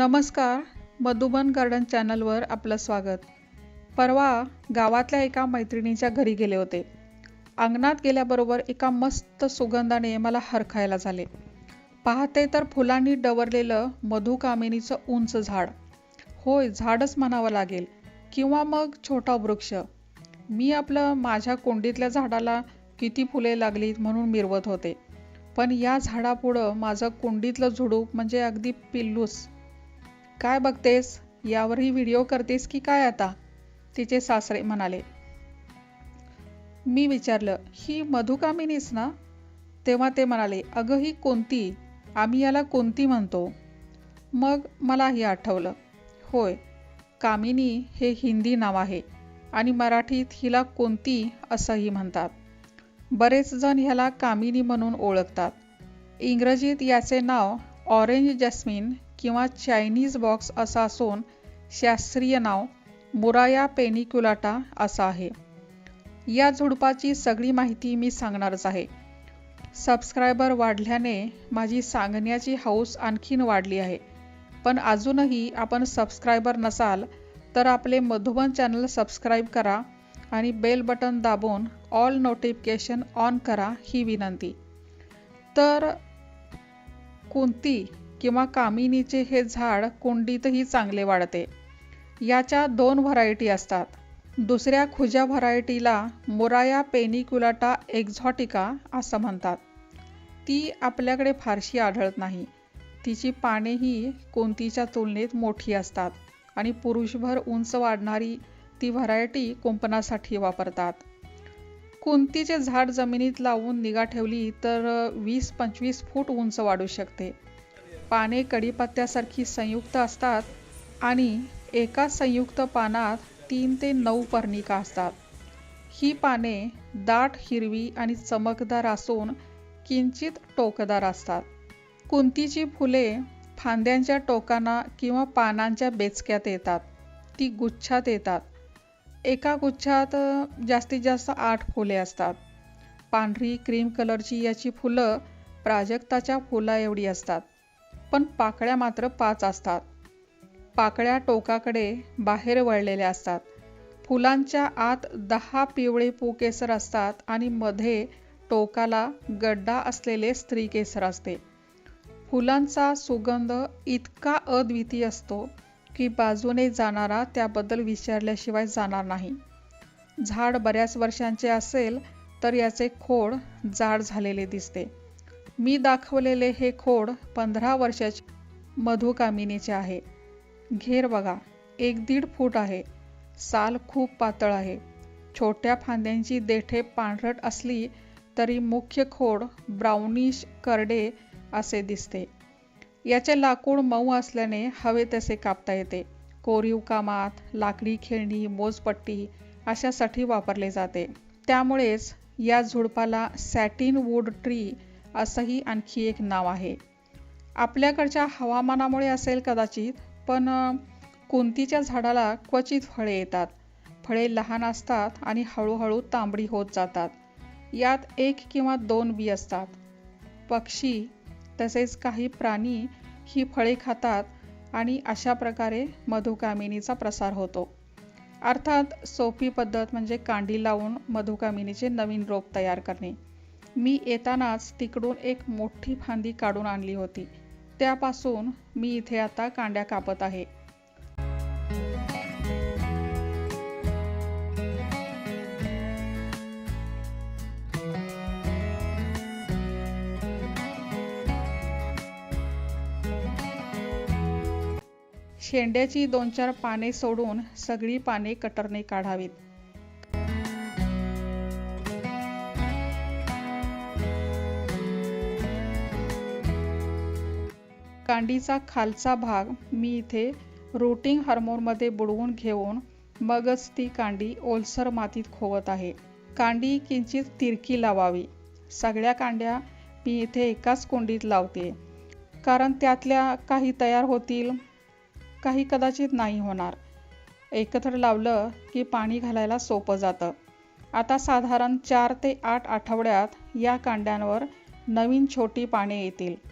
नमस्कार मधुबन गार्डन चॅनलवर आपलं स्वागत. परवा गावातल्या एका मैत्रिणीच्या घरी गेले होते. अंगणात गेल्याबरोबर एका मस्त सुगंधाने मला हरखायला झाले. पाहते तर फुलांनी डवरलेलं मधुकामिनीचं उंच झाड. होय झाडच म्हणावं लागेल. किंवा मग छोटा वृक्ष. मी आपलं माझ्या कोंडीतल्या झाडाला किती फुले लागलीत म्हणून मिरवत होते. पण या झाडापुढं माझं कुंडीतलं झुडूप म्हणजे अगदी पिल्लूस. काय बघतेस? यावरही व्हिडिओ करतेस की काय आता? तिचे सासरे म्हणाले. मी विचारलं ही मधुकामिनीस ना? तेव्हा ते म्हणाले अगं ही कोणती? आम्ही याला कोणती म्हणतो? मग मलाही आठवलं. होय कामिनी हे हिंदी नाव आहे आणि मराठीत हिला कोणती असंही म्हणतात. बरेच जण ह्याला कामिनी म्हणून ओळखतात. इंग्रजीत याचे नाव ऑरेंज जॅस्मिन किंवा चायनीज बॉक्स असा असून शास्त्रीय नाव मुराया पेनिक्युलाटा असं आहे. या झुडपाची सगळी माहिती मी सांगणारच आहे. सबस्क्रायबर वाढल्याने माझी सांगण्याची हौस आणखीन वाढली आहे. पण अजूनही आपण सबस्क्रायबर नसाल तर आपले मधुबन चॅनल सबस्क्राईब करा आणि बेल बटन दाबून ऑल नोटिफिकेशन ऑन करा ही विनंती. तर कोणती किंवा कामिनीचे हे झाड कुंडीतही चांगले वाढते. याच्या दोन व्हरायटी असतात. दुसऱ्या खुज्या व्हरायटीला मोराया पेनिक्युलाटा एक्झॉटिका असं म्हणतात. ती आपल्याकडे फारशी आढळत नाही. तिची पानेही कोणतीच्या तुलनेत मोठी असतात आणि पुरुषभर उंच वाढणारी ती व्हरायटी कुंपणासाठी वापरतात. कुंतीचे झाड जमिनीत लावून निगा ठेवली तर वीस पंचवीस फूट उंच वाढू शकते. पाने कडीपत्त्यासारखी संयुक्त असतात आणि एका संयुक्त पानात तीन ते नऊ पर्णिका असतात. ही पाने दाट हिरवी आणि चमकदार असून किंचित टोकदार असतात. कुंतीची फुले फांद्यांच्या टोकांना किंवा पानांच्या बेचक्यात येतात. ती गुच्छात येतात. एका गुच्छात जास्तीत जास्त आठ फुले असतात. पांढरी क्रीम कलरची याची फुलं प्राजक्ताच्या फुला एवढी असतात. पण पाकळ्या मात्र पाच असतात. पाकळ्या टोकाकडे बाहेर वळलेल्या असतात. फुलांच्या आत दहा पिवळे पूकेसर असतात आणि मध्ये टोकाला गड्डा असलेले स्त्री केसर असते. फुलांचा सुगंध इतका अद्वितीय असतो की बाजूने जाणारा त्याबद्दल विचारल्याशिवाय जाणार नाही. झाड बऱ्याच वर्षांचे असेल तर याचे खोड जाड झालेले दिसते. मी दाखवलेले हे खोड पंधरा वर्षाचे मधुकामिनीचे आहे. घेर बघा एक दीड फूट आहे. साल खूप पातळ आहे. छोट्या फांद्यांची देठे पांढरट असली तरी मुख्य खोड ब्राउनिश करडे असे दिसते. याचे लाकूड मऊ असल्याने हवे तसे कापता येते. कोरीव कामात लाकडी खेळणी मोजपट्टी अशासाठी वापरले जाते. त्यामुळेच या झुडपाला सॅटिन वूड ट्री असंही आणखी एक नाव आहे. आपल्याकडच्या हवामानामुळे असेल कदाचित पण कुंतीच्या झाडाला क्वचित फळे येतात. फळे लहान असतात आणि हळूहळू तांबडी होत जातात. यात एक किंवा दोन बी असतात. पक्षी तसेच काही प्राणी ही फळे खातात आणि अशा प्रकारे मधुकामिनीचा प्रसार होतो. अर्थात सोपी पद्धत म्हणजे कांडी लावून मधुकामिनीचे नवीन रोप तयार करणे. मी येतानाच तिकडून एक मोठी फांदी काढून आणली होती. त्यापासून मी इथे आता कांड्या कापत आहे. शेंड्याची दोन चार पाने सोडून सगळी पाने कटरने काढावीत. कांडीचा खालचा भाग मी इथे रोटिंग हार्मोनमध्ये बुडवून घेऊन मगच ती कांडी ओलसर मातीत खोवत आहे. कांडी किंचित तिरकी लावावी. सगळ्या कांड्या मी इथे एकाच कुंडीत लावते. कारण त्यातल्या काही तयार होतील काही कदाचित नाही होणार. एकत्र लावलं की पाणी घालायला सोपं जातं. आता साधारण चार ते आठ आठवड्यात या कांड्यांवर नवीन छोटी पाने येतील.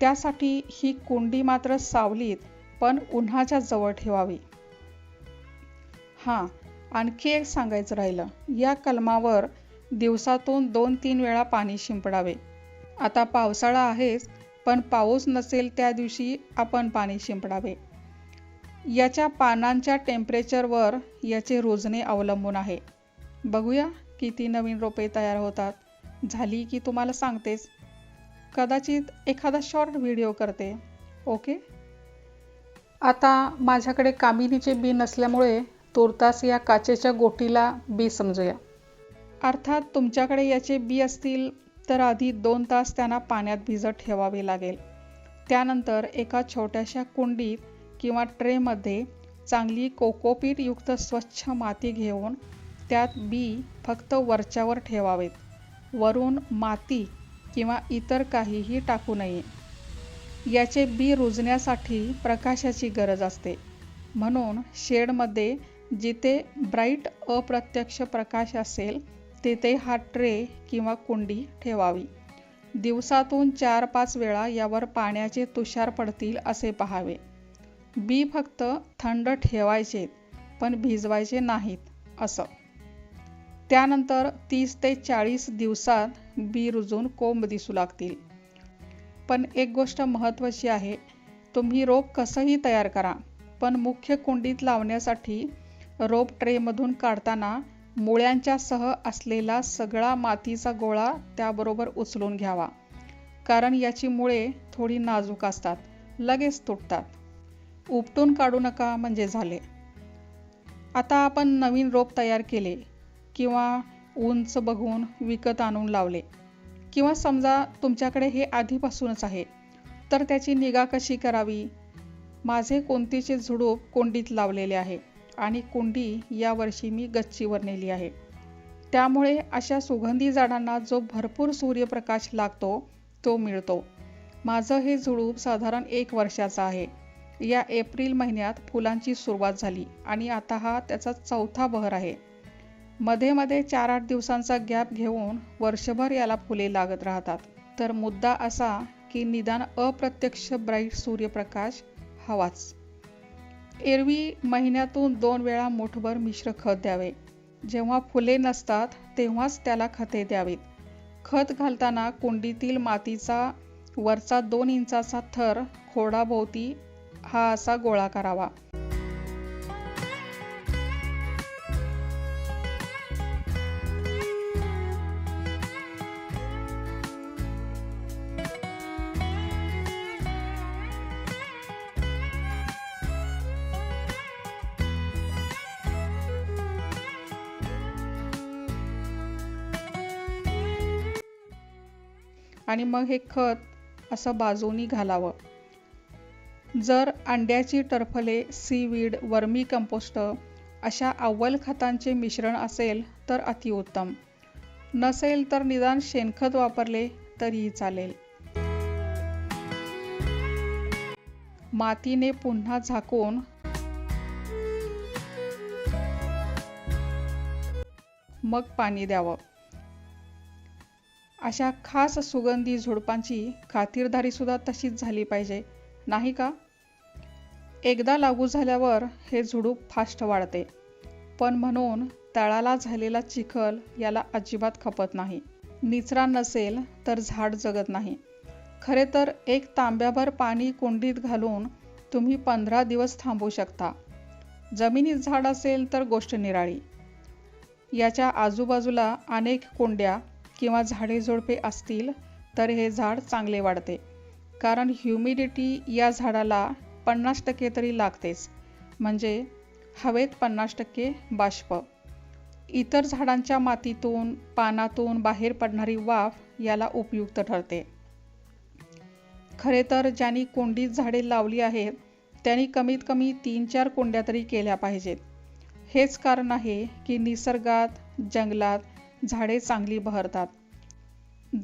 त्यासाठी ही कुंडी मात्र सावलीत पण उन्हाच्या जवळ ठेवावी. हां आणखी एक सांगायचं राहिलं. या कलमावर दिवसातून दोन तीन वेळा पाणी शिंपडावे. आता पावसाळा आहेच पण पाऊस नसेल त्या दिवशी आपण पाणी शिंपडावे. याच्या पानांच्या टेम्परेचरवर याचे रोजणे अवलंबून आहे. बघूया किती नवीन रोपे तयार होतात. झाली की तुम्हाला सांगतेच. कदाचित एखादा शॉर्ट व्हिडिओ करते. ओके आता माझ्याकडे कामिनीचे बी नसल्यामुळे तुर्तास या काचेच्या गोटीला बी समजूया. अर्थात तुमच्याकडे याचे बी असतील तर आधी दोन तास त्यांना पाण्यात भिजत ठेवावे लागेल. त्यानंतर एका छोट्याशा कुंडीत किंवा ट्रेमध्ये चांगली कोकोपीटयुक्त स्वच्छ माती घेऊन त्यात बी फक्त वरच्यावर ठेवावेत. वरून माती किंवा इतर काहीही टाकू नये. याचे बी रुजण्यासाठी प्रकाशाची गरज असते. म्हणून शेडमध्ये जिथे ब्राईट अप्रत्यक्ष प्रकाश असेल तिथे हा ट्रे किंवा कुंडी ठेवावी. दिवसातून चार पाच वेळा यावर पाण्याचे तुषार पडतील असे पहावे. बी फक्त थंड ठेवायचे पण भिजवायचे नाहीत असं. त्यानंतर तीस ते चाळीस दिवसात बी रुजून कोंब दिसू लागतील. पण एक गोष्ट महत्त्वाची आहे तुम्ही रोप कसंही तयार करा पण मुख्य कुंडीत लावण्यासाठी रोप ट्रेमधून काढताना मुळ्यांच्या सह असलेला सगळा मातीचा गोळा त्याबरोबर उचलून घ्यावा कारण याची मुळे थोडी नाजूक असतात लगेच तुटतात. उपटून काढू नका म्हणजे झाले. आता आपण नवीन रोप तयार केले किंवा उंच बघून विकत आणून लावले. किंवा समजा तुमच्याकडे हे आधीपासूनच आहे तर त्याची निगा कशी करावी? माझे कोणतीचे झुडूप कोंडीत लावलेले आहे आणि कुंडी यावर्षी मी गच्चीवर नेली आहे. त्यामुळे अशा सुगंधी झाडांना जो भरपूर सूर्यप्रकाश लागतो तो मिळतो. माझं हे झुडूप साधारण एक वर्षाचं आहे. या एप्रिल महिन्यात फुलांची सुरुवात झाली आणि आता हा त्याचा चौथा बहर आहे. मध्ये मध्ये चार आठ दिवसांचा गॅप घेऊन वर्षभर याला फुले लागत राहतात. तर मुद्दा असा की निदान अप्रत्यक्ष ब्राईट सूर्यप्रकाश हवाच. एरवी महिन्यातून दोन वेळा मुठभर मिश्र खत द्यावे. जेव्हा फुले नसतात तेव्हाच त्याला खते द्यावीत. खत घालताना कुंडीतील मातीचा वरचा दोन इंचाचा थर खोडाभोवती हा असा गोळा करावा. आणि मग हे खत असं बाजूनी घालावं. जर अंड्याची टरफले सीवीड वर्मी कंपोस्ट अशा अव्वल खतांचे मिश्रण असेल तर अतिउत्तम. नसेल तर निदान शेणखत वापरले तरीही चालेल. मातीने पुन्हा झाकून मग पाणी द्यावं. अशा खास सुगंधी झुडपांची खातिरदारीसुद्धा तशीच झाली पाहिजे. नाही का? एकदा लागू झाल्यावर हे झुडूप फास्ट वाढते. पण म्हणून तळाला झालेला चिखल याला अजिबात खपत नाही. निचरा नसेल तर झाड जगत नाही. खरे तर एक तांब्याभर पाणी कुंडीत घालून तुम्ही पंधरा दिवस थांबू शकता. जमिनीत झाड असेल तर गोष्ट निराळी. याच्या आजूबाजूला अनेक कुंड्या किंवा झाडे झुडपे असतील तर हे झाड चांगले वाढते. कारण ह्युमिडिटी या झाडाला पन्नास टक्के तरी लागतेच. म्हणजे हवेत पन्नास टक्के बाष्प. इतर झाडांच्या मातीतून पानातून बाहेर पडणारी वाफ याला उपयुक्त ठरते. खरे तर ज्यांनी कुंडीत झाडे लावली आहेत त्यांनी कमीत कमी तीन चार कुंड्या तरी केल्या पाहिजेत. हेच कारण आहे की निसर्गात जंगलात झाडे चांगली बहरतात.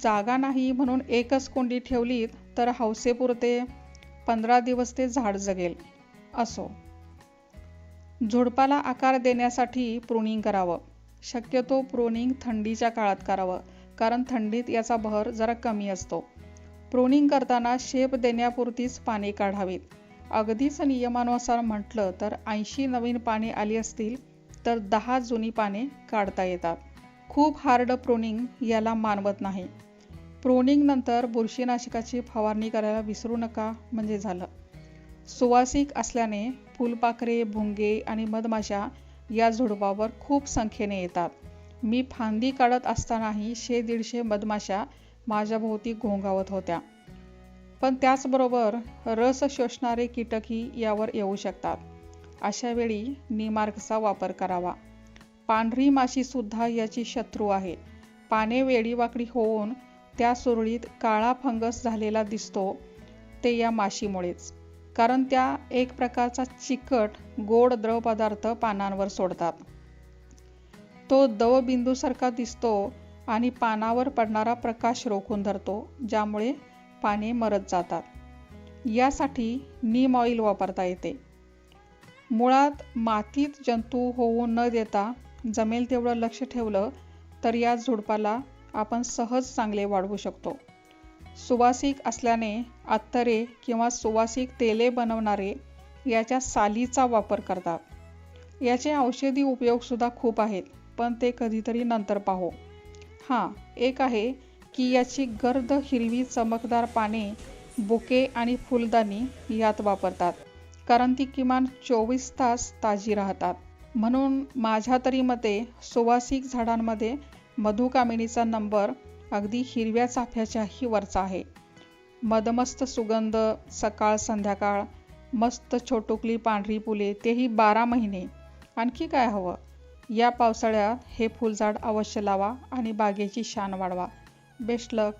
जागा नाही म्हणून एकच कुंडी ठेवलीत तर हौसेपुरते पंधरा दिवस ते झाड जगेल असो. झुडपाला आकार देण्यासाठी प्रुनिंग करावं. शक्यतो प्रुनिंग थंडीच्या काळात करावं कारण थंडीत याचा बहर जरा कमी असतो. प्रोनिंग करताना शेप देण्यापुरतीच पाने काढावीत. अगदीच नियमानुसार म्हटलं तर ऐंशी नवीन पाने आली असतील तर दहा जुनी पाने काढता येतात. खूप हार्ड प्रोनिंग याला मानवत नाही. प्रोनिंग नंतर बुरशीनाशकाची फवारणी करायला विसरू नका म्हणजे झालं. सुवासिक असल्याने फुलपाखरे भुंगे आणि मधमाशा या झुडपावर खूप संख्येने येतात. मी फांदी काढत असतानाही शे दीडशे मधमाशा माझ्याभोवती घोंगावत होत्या. पण त्याचबरोबर रस शोषणारे कीटकही यावर येऊ शकतात. अशा वेळी निमार्कचा वापर करावा. पांढरी माशीसुद्धा याची शत्रू आहे पाने वेडीवाकडी होऊन त्या सुरळीत काळा फंगस झालेला दिसतो ते या माशीमुळेच. कारण त्या एक प्रकारचा चिकट गोड द्रव पदार्थ पानांवर सोडतात. तो दवबिंदूसारखा दिसतो आणि पानावर पडणारा प्रकाश रोखून धरतो ज्यामुळे पाने मरत जातात. यासाठी नीम ऑइल वापरता येते. मुळात मातीत जंतू होऊ न देता जमेल तेवढं लक्ष ठेवलं तर या झुडपाला आपण सहज चांगले वाढवू शकतो. सुवासिक असल्याने अत्तरे किंवा सुवासिक तेले बनवणारे याच्या सालीचा वापर करतात. याचे औषधी उपयोगसुद्धा खूप आहेत पण ते कधीतरी नंतर पाहू. हां एक आहे की याची गर्द हिरवी चमकदार पाने बुके आणि फुलदाणी यात वापरतात कारण ती किमान चोवीस तास ताजी राहतात. म्हणून माझ्या तरी मते सुवासिक झाडांमध्ये मधुकामिनीचा नंबर अगदी हिरव्या चाफ्याच्याही वरचा आहे. मदमस्त सुगंध सकाळ संध्याकाळ मस्त छोटुकली पांढरी फुले तेही बारा महिने. आणखी काय हवं? या पावसाळ्यात हे फुलझाड अवश्य लावा आणि बागेची शान वाढवा. Best luck.